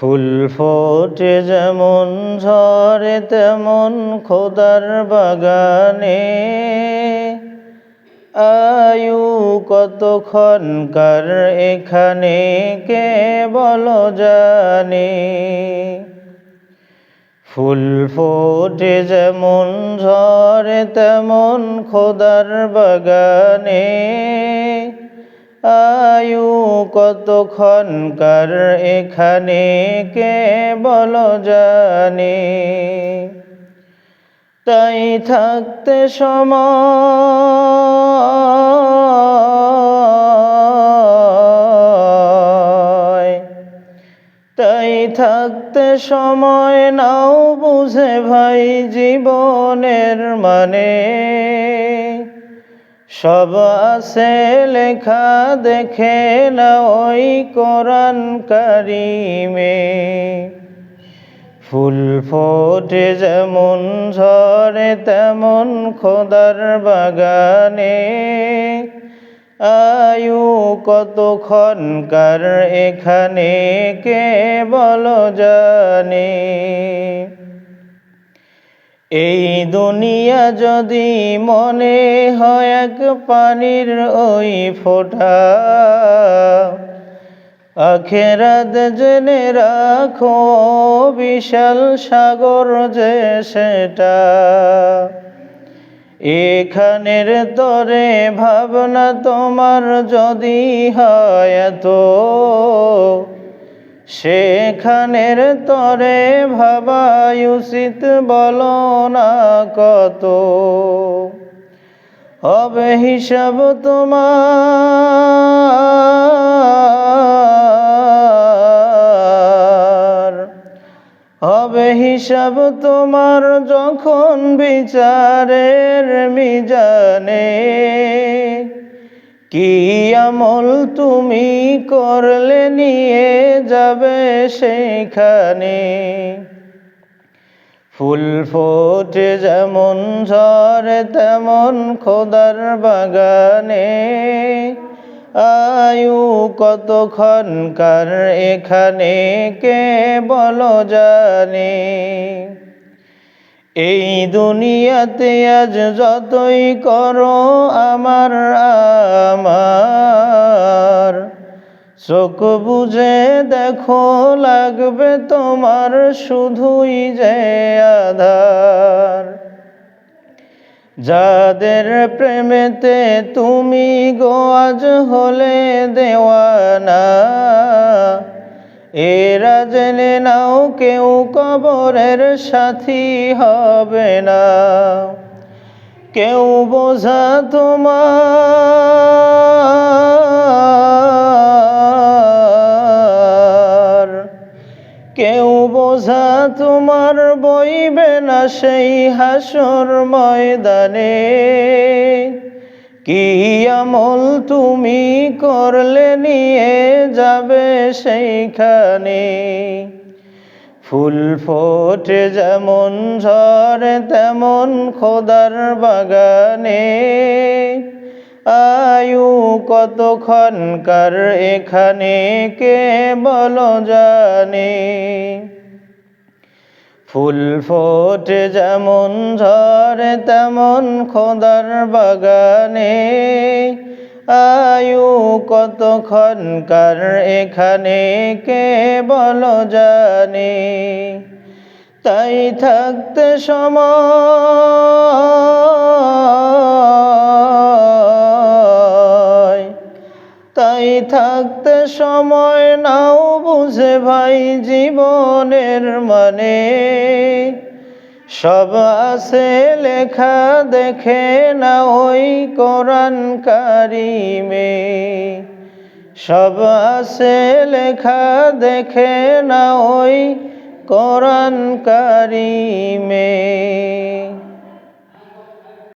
ফুল ফোটে যেমন ঝরে তেমন খোদার বাগানে। আয়ু কতক্ষণকার এখানে, কে বল জানে। ফুল ফোটে যেমন ঝরে তেমন খোদার বাগানে। আয়ু কতক্ষণকার এখানে? কে বল জানে। তাই থাকতে সময়। তাই থাকতে সময় নাও বুঝে ভাই জীবনের মানে। সব আছে লেখা, দেখে না ওই কোরআন কারিমে ফুল ফোটে যেমন ঝরে, তেমন খোদার বাগানে। আয়ু কতক্ষণকার এখানে, কে বল জানে। এই দুনিয়া যদি মনে হয় এক পানির ওই ফোঁটা, আখেরাত জেনে রাখো বিশাল সাগর যে সেটা। এখানের তরে ভাবনা তোমার যদি হয় তো সেখানের তরে ভাবাই উচিত বলো না কত। হবে হিসাব তোমার। হবে হিসাব তোমার যখন বিচারের মিজানে। কি আমল তুমি করলে নিয়ে যাবে সেইখানে ফুল ফোটে যেমন ঝরে তেমন খোদার বাগানে। আয়ু কতক্ষণকার এখানে, কে বল জানে? এই দুনিয়াতে আজ যতই করো আমার আমার। চোখ বুঝে দেখো, লাগবে তোমার শুধুই যে আধার। যাদের প্রেমেতে তুমি গোয়াজ হলে দেওয়ানা। এরা জেনে নাও, কেউ কবরের সাথী হবে না। কেউ বোঝা তোমার, কেউ বোঝা তোমার বইবে না সেই হাসর ময়দানে। কি আমল তুমি করলে নিয়ে যাবে সেইখানে? ফুল ফোটে যেমন ঝরে তেমন খোদার বাগানে। আয়ু কতক্ষণকার এখানে, কে বল জানে? ফুল ফোটে যেমন ঝরে, তেমন খোদার বাগানে। আয়ু কতক্ষণকার এখানে, কে বল জানে। তাই থাকতে সময় থাকতে সময় নাও বুঝে ভাই জীবনের মানে। সব আছে লেখা দেখে না ওই কোরআন কারিমে সব আছে লেখা দেখে না ওই কোরআন কারিমে